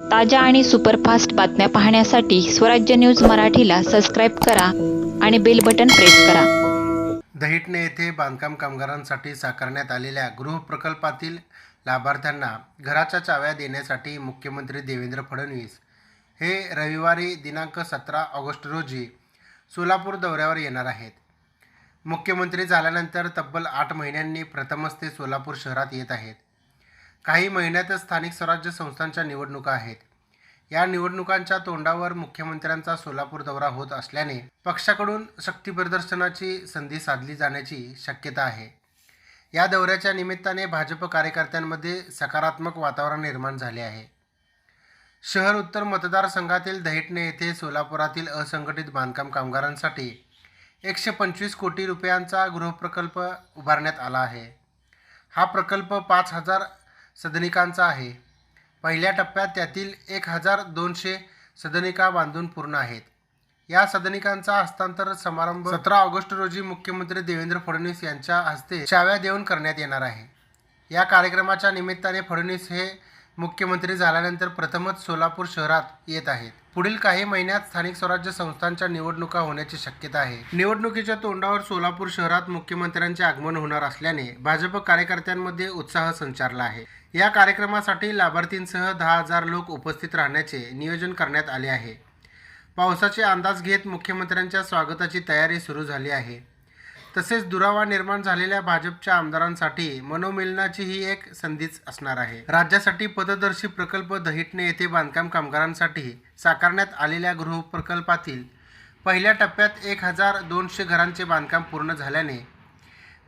ताज्या आणि सुपरफास्ट बातम्या पाहण्यासाठी स्वराज्य न्यूज मराठीला सबस्क्राईब करा आणि बेल बटन प्रेस करा. दहिटणे येथे बांधकाम कामगारांसाठी साकारण्यात आलेल्या गृहप्रकल्पातील लाभार्थ्यांना घराच्या चाव्या देण्यासाठी मुख्यमंत्री देवेंद्र फडणवीस. हे रविवारी दिनांक सतरा ऑगस्ट रोजी सोलापूर दौऱ्यावर येणार आहेत. मुख्यमंत्री झाल्यानंतर तब्बल आठ महिन्यांनी प्रथमच ते सोलापूर शहरात येत आहेत. काही महिन्यातच स्थानिक स्वराज्य संस्थांच्या निवडणुका आहेत. या निवडणुकांच्या तोंडावर मुख्यमंत्र्यांचा सोलापूर दौरा होत असल्याने पक्षाकडून शक्ती प्रदर्शनाची संधी साधली जाण्याची शक्यता आहे. या दौऱ्याच्या निमित्ताने भाजप कार्यकर्त्यांमध्ये सकारात्मक वातावरण निर्माण झाले आहे. शहर उत्तर मतदारसंघातील दहिटणे येथे सोलापुरातील असंघटित बांधकाम कामगारांसाठी एकशे पंचवीस कोटी रुपयांचा गृहप्रकल्प उभारण्यात आला आहे. हा प्रकल्प पाच हजार सदनिकांचा आहे. पहिल्या टप्प्यात त्यातील एक हजार दोनशे सदनिका बांधून पूर्ण आहेत. या सदनिकांचा हस्तांतर समारंभ सतरा ऑगस्ट रोजी मुख्यमंत्री देवेंद्र फडणवीस यांच्या हस्ते शाव्या देऊन करण्यात येणार आहे. या कार्यक्रमाच्या निमित्ताने फडणवीस हे मुख्यमंत्री झाल्यानंतर प्रथमच सोलापूर शहरात येत आहेत. पुढील काही महिन्यात स्थानिक स्वराज्य संस्थांच्या निवडणुका होण्याची शक्यता आहे. निवडणुकीच्या तोंडावर सोलापूर शहरात मुख्यमंत्र्यांचे आगमन होणार असल्याने भाजप कार्यकर्त्यांमध्ये उत्साह संचारला आहे. या कार्यक्रमासाठी लाभार्थींसह दहा हजार लोक उपस्थित राहण्याचे नियोजन करण्यात आले आहे. पावसाचे अंदाज घेत मुख्यमंत्र्यांच्या स्वागताची तयारी सुरू झाली आहे. तसेच दुरावा निर्माण झालेल्या भाजपच्या आमदारांसाठी मनोमिलनाची ही एक संधीच असणार आहे. राज्यासाठी पथदर्शी प्रकल्प दहिटणे येथे बांधकाम कामगारांसाठी साकारण्यात आलेल्या गृहप्रकल्पातील पहिल्या टप्प्यात एक हजार दोनशे घरांचे बांधकाम पूर्ण झाल्याने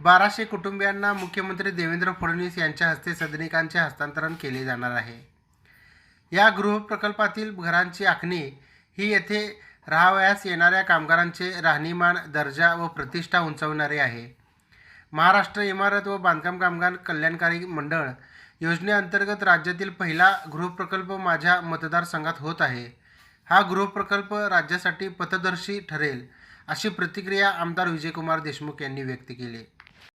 बाराशे कुटुंबियांना मुख्यमंत्री देवेंद्र फडणवीस यांच्या हस्ते सदनिकांचे हस्तांतरण केले जाणार आहे. या गृहप्रकल्पातील घरांची आखणी ही येथे राहावयास येणाऱ्या कामगारांचे राहणीमान दर्जा व प्रतिष्ठा उंचावणारे आहे. महाराष्ट्र इमारत व बांधकाम कामगार कल्याणकारी मंडळ योजनेअंतर्गत राज्यातील पहिला गृहप्रकल्प माझ्या मतदारसंघात होत आहे. हा गृहप्रकल्प राज्यासाठी पथदर्शी ठरेल अशी प्रतिक्रिया आमदार विजयकुमार देशमुख यांनी व्यक्त केली.